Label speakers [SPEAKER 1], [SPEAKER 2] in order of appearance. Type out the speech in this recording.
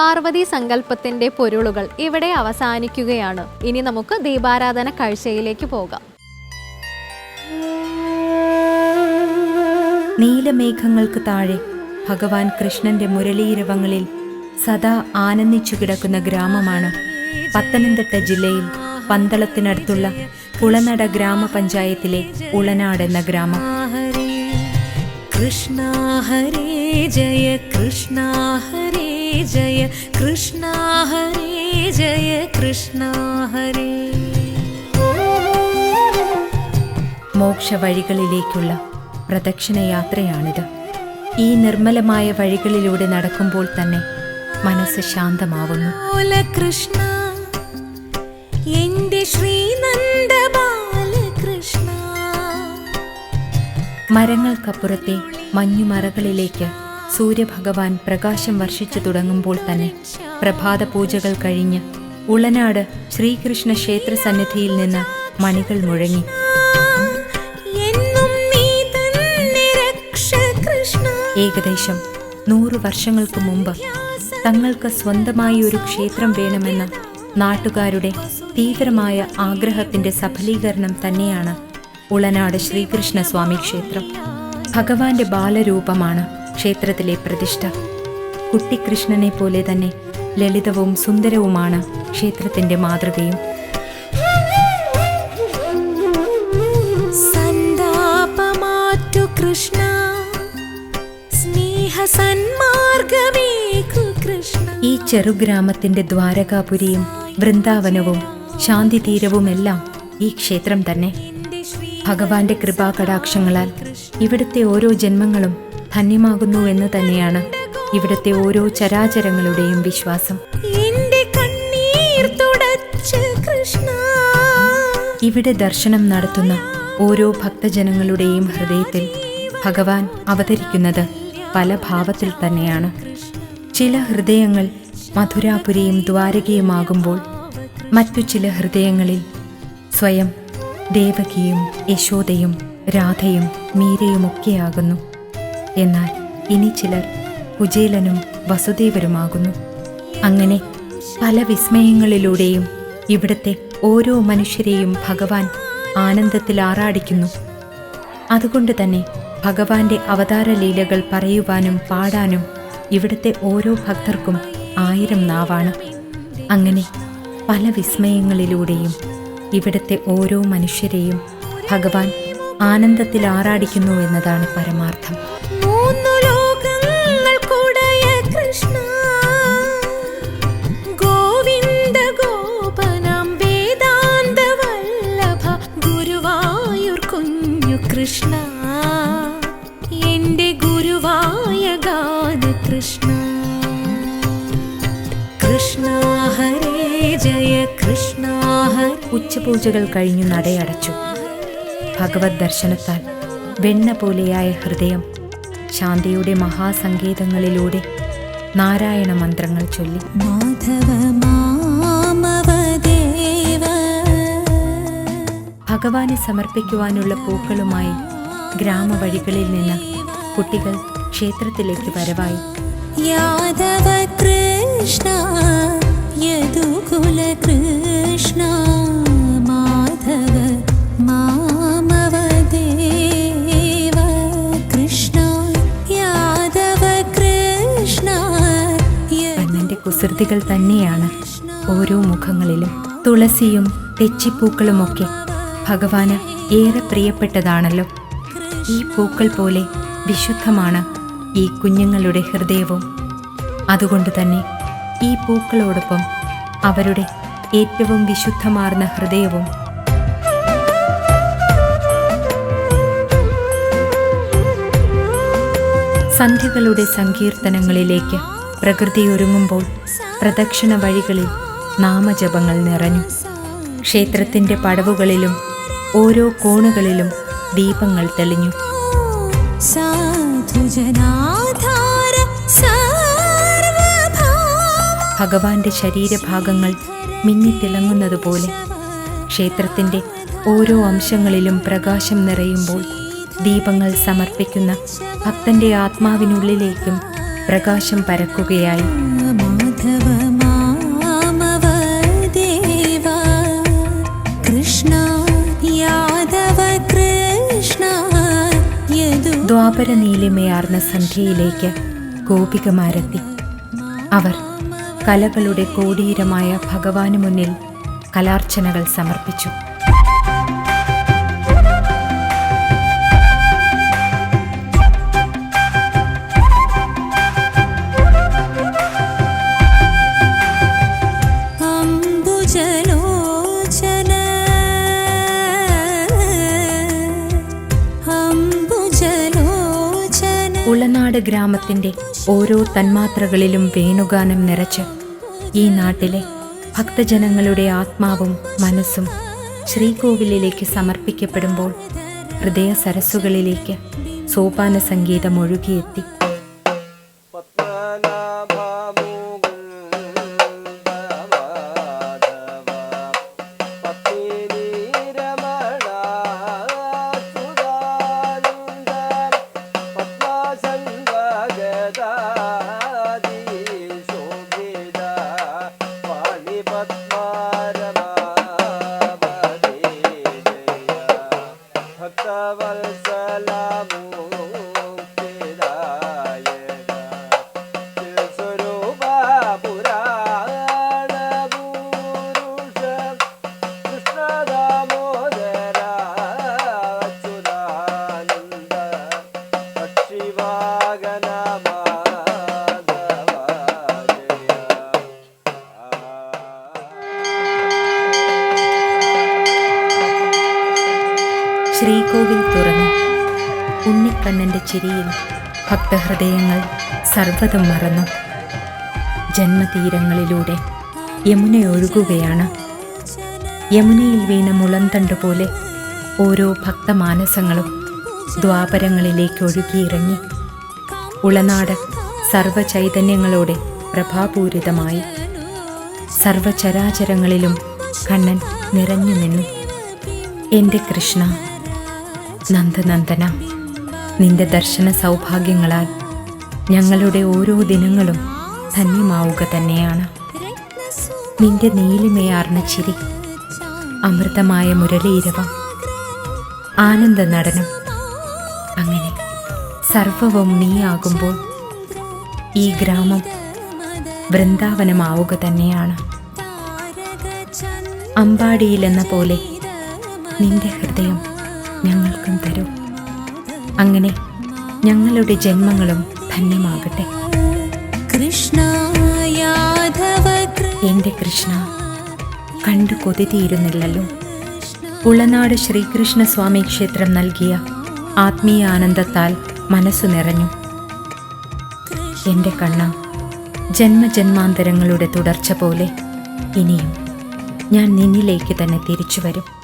[SPEAKER 1] പാർവതി സങ്കല്പത്തിന്റെ പൊരുളുകൾ ഇവിടെ അവസാനിക്കുകയാണ്. ഇനി നമുക്ക് ദീപാരാധന കാഴ്ചയിലേക്ക് പോകാം.
[SPEAKER 2] നീലമേഘങ്ങൾക്ക് താഴെ ഭഗവാൻ കൃഷ്ണന്റെ മുരളീരവങ്ങളിൽ സദാ ആനന്ദിച്ചു കിടക്കുന്ന ഗ്രാമമാണ് പത്തനംതിട്ട ജില്ലയിൽ പന്തളത്തിനടുത്തുള്ള കുളനട ഗ്രാമപഞ്ചായത്തിലെ ഉളനാട് എന്ന ഗ്രാമം.
[SPEAKER 3] കൃഷ്ണ ഹരേ ജയ കൃഷ്ണ ഹരേ. ജയ കൃഷ്ണ ഹരേ ജയ കൃഷ്ണ ഹരേ
[SPEAKER 2] മോക്ഷ വഴികളിലേക്കുള്ള പ്രദക്ഷിണയാത്രയാണിത്. ഈ നിർമ്മലമായ വഴികളിലൂടെ നടക്കുമ്പോൾ തന്നെ മനസ്സ് ശാന്തമാവുന്നു.
[SPEAKER 3] കൃഷ്ണ എന്റെ ശ്രീനന്ദ ബാലകൃഷ്ണ
[SPEAKER 2] മരങ്ങൾക്കപ്പുറത്തെ മഞ്ഞുമറകളിലേക്ക് സൂര്യഭഗവാൻ പ്രകാശം വർഷിച്ചു തുടങ്ങുമ്പോൾ തന്നെ പ്രഭാത പൂജകൾ കഴിഞ്ഞ് ഉളനാട് ശ്രീകൃഷ്ണ ക്ഷേത്ര സന്നിധിയിൽ നിന്ന് മണികൾ മുഴങ്ങി. ഏകദേശം നൂറു വർഷങ്ങൾക്ക് മുമ്പ് തങ്ങൾക്ക് സ്വന്തമായി ഒരു ക്ഷേത്രം വേണമെന്ന നാട്ടുകാരുടെ തീവ്രമായ ആഗ്രഹത്തിന്റെ സഫലീകരണം തന്നെയാണ് ഉളനാട് ശ്രീകൃഷ്ണസ്വാമി ക്ഷേത്രം. ഭഗവാന്റെ ബാലരൂപമാണ് ക്ഷേത്രത്തിലെ പ്രതിഷ്ഠ. കുട്ടിക്കൃഷ്ണനെ പോലെ തന്നെ ലളിതവും സുന്ദരവുമാണ് ക്ഷേത്രത്തിന്റെ മാതൃകയും.
[SPEAKER 3] കൃഷ്ണ. സ്നേഹ കൃഷ്ണ.
[SPEAKER 2] ഈ ചെറുഗ്രാമത്തിന്റെ ദ്വാരകാപുരിയും വൃന്ദാവനവും ശാന്തിതീരവുമെല്ലാം ഈ ക്ഷേത്രം തന്നെ. ഭഗവാന്റെ കൃപാകടാക്ഷങ്ങളാൽ ഇവിടുത്തെ ഓരോ ജന്മങ്ങളും ധന്യമാകുന്നു എന്ന് തന്നെയാണ് ഇവിടുത്തെ ഓരോ ചരാചരങ്ങളുടെയും വിശ്വാസം. ഇവിടെ ദർശനം നടത്തുന്ന ഓരോ ഭക്തജനങ്ങളുടെയും ഹൃദയത്തിൽ ഭഗവാൻ അവതരിക്കുന്നത് പല ഭാവത്തിൽ തന്നെയാണ്. ചില ഹൃദയങ്ങൾ മധുരാപുരിയും ദ്വാരകയുമാകുമ്പോൾ മറ്റു ചില ഹൃദയങ്ങളിൽ സ്വയം ദേവകിയും യശോദയും രാധയും മീരയുമൊക്കെയാകുന്നു. എന്നാൽ ഇനി ചിലർ കുചേലനും വസുദേവരുമാകുന്നു. അങ്ങനെ പല വിസ്മയങ്ങളിലൂടെയും ഇവിടുത്തെ ഓരോ മനുഷ്യരെയും ഭഗവാൻ ആനന്ദത്തിൽ ആറാടിക്കുന്നു. അതുകൊണ്ട് തന്നെ ഭഗവാന്റെ അവതാര ലീലകൾ പറയുവാനും പാടാനും ഇവിടുത്തെ ഓരോ ഭക്തർക്കും ആയിരം നാവാണ്. അങ്ങനെ പല വിസ്മയങ്ങളിലൂടെയും ഇവിടുത്തെ ഓരോ മനുഷ്യരെയും ഭഗവാൻ ആനന്ദത്തിൽ ആറാടിക്കുന്നു എന്നതാണ് പരമാർത്ഥം.
[SPEAKER 3] എന്റെ ഗുരുവായ ഗാന കൃഷ്ണ. കൃഷ്ണ ഹരേ ജയ കൃഷ്ണ
[SPEAKER 2] ഉച്ചപൂജകൾ കഴിഞ്ഞു നടയടച്ചു. ഭഗവത് ദർശനത്താൽ വെണ്ണ പോലെയായ ഹൃദയം ശാന്തിയുടെ മഹാസങ്കേതങ്ങളിലൂടെ നാരായണ മന്ത്രങ്ങൾ ചൊല്ലി.
[SPEAKER 3] മാധവ
[SPEAKER 2] ഭഗവാനെ സമർപ്പിക്കുവാനുള്ള പൂക്കളുമായി ഗ്രാമവഴികളിൽ നിന്ന് കുട്ടികൾ ക്ഷേത്രത്തിലേക്ക് വരവായി.
[SPEAKER 3] യാദവ കൃഷ്ണ യദുകുല കൃഷ്ണ മാധവ മാമവദേവ കൃഷ്ണ യാദവ കൃഷ്ണ
[SPEAKER 2] കണ്ണന്റെ കുസൃതികൾ തന്നെയാണ് ഓരോ മുഖങ്ങളിലും. തുളസിയും തെച്ചിപ്പൂക്കളുമൊക്കെ ഭഗവാന് ഏറെ പ്രിയപ്പെട്ടതാണല്ലോ. ഈ പൂക്കൾ പോലെ വിശുദ്ധമാണ് ഈ കുഞ്ഞുങ്ങളുടെ ഹൃദയവും. അതുകൊണ്ട് തന്നെ ഈ പൂക്കളോടൊപ്പം അവരുടെ ഏറ്റവും വിശുദ്ധമാർന്ന ഹൃദയവും. സന്ധ്യകളുടെ സങ്കീർത്തനങ്ങളിലേക്ക് പ്രകൃതി ഒരുങ്ങുമ്പോൾ പ്രദക്ഷിണ വഴികളിൽ നാമജപങ്ങൾ നിറഞ്ഞു. ക്ഷേത്രത്തിന്റെ പടവുകളിലും ഓരോ കോണുകളിലും ദീപങ്ങൾ തെളിഞ്ഞു. ഭഗവാന്റെ ശരീരഭാഗങ്ങൾ മിന്നിത്തിളങ്ങുന്നതുപോലെ ക്ഷേത്രത്തിന്റെ ഓരോ അംശങ്ങളിലും പ്രകാശം നിറയുമ്പോൾ ദീപങ്ങൾ സമർപ്പിക്കുന്ന ഭക്തന്റെ ആത്മാവിനുള്ളിലേക്കും പ്രകാശം പരക്കുകയായി. നീലനീലിമയാർന്ന സന്ധ്യയിലേക്ക് ഗോപികമാരെത്തി. അവർ കലകളുടെ കോടീരമായ ഭഗവാന് മുന്നിൽ കലാർച്ചനകൾ സമർപ്പിച്ചു.
[SPEAKER 3] അംബുജലോചന
[SPEAKER 2] ഉളനാട് ഗ്രാമത്തിന്റെ ഓരോ തന്മാത്രകളിലും വേണുഗാനം നിറച്ച് ഈ നാട്ടിലെ ഭക്തജനങ്ങളുടെ ആത്മാവും മനസ്സും ശ്രീകോവിലിലേക്ക് സമർപ്പിക്കപ്പെടുമ്പോൾ ഹൃദയ സരസ്സുകളിലേക്ക് സോപാന സംഗീതം ഒഴുകിയെത്തി. ശ്രീകോവിൽ തുറന്നു. ഉണ്ണിക്കണ്ണന്റെ ചിരിയിൽ ഭക്തഹൃദയങ്ങൾ സർവതും മറന്നു. ജന്മതീരങ്ങളിലൂടെ യമുന ഒഴുകുകയാണ്. യമുനയിൽ വീണ മുളന്തണ്ട് പോലെ ഓരോ ഭക്തമാനസങ്ങളും ദ്വാപരങ്ങളിലേക്ക് ഒഴുകിയിറങ്ങി. ഉളനാട് സർവചൈതന്യങ്ങളോടെ പ്രഭാപൂരിതമായി. സർവചരാചരങ്ങളിലും കണ്ണൻ നിറഞ്ഞു നിന്നു. എന്റെ കൃഷ്ണ നന്ദനന്ദന. നിന്റെ ദർശന സൗഭാഗ്യങ്ങളാൽ ഞങ്ങളുടെ ഓരോ ദിനങ്ങളും ധന്യമാവുക തന്നെയാണ്. നിന്റെ നീലിമയാർന്ന ചിരി അമൃതമായ മുരളീരവം ആനന്ദ നടനം അങ്ങനെ സർവവും നീയാകുമ്പോൾ ഈ ഗ്രാമം വൃന്ദാവനമാവുക തന്നെയാണ്. അമ്പാടിയിലെന്ന പോലെ നിന്റെ ഹൃദയം ഞങ്ങൾക്കും തരൂ. അങ്ങനെ ഞങ്ങളുടെ ജന്മങ്ങളും ധന്യമാകട്ടെ.
[SPEAKER 3] കൃഷ്ണ
[SPEAKER 2] എന്റെ കൃഷ്ണ കണ്ടു കൊതിരുന്നില്ലല്ലോ ഉളനാട് ശ്രീകൃഷ്ണ സ്വാമി ക്ഷേത്രം നൽകിയ ആത്മീയ ആനന്ദത്താൽ മനസ്സു നിറഞ്ഞു. എന്റെ കണ്ണ ജന്മജന്മാന്തരങ്ങളുടെ തുടർച്ച പോലെ ഇനിയും ഞാൻ നിന്നിലേക്ക് തന്നെ തിരിച്ചു വരും.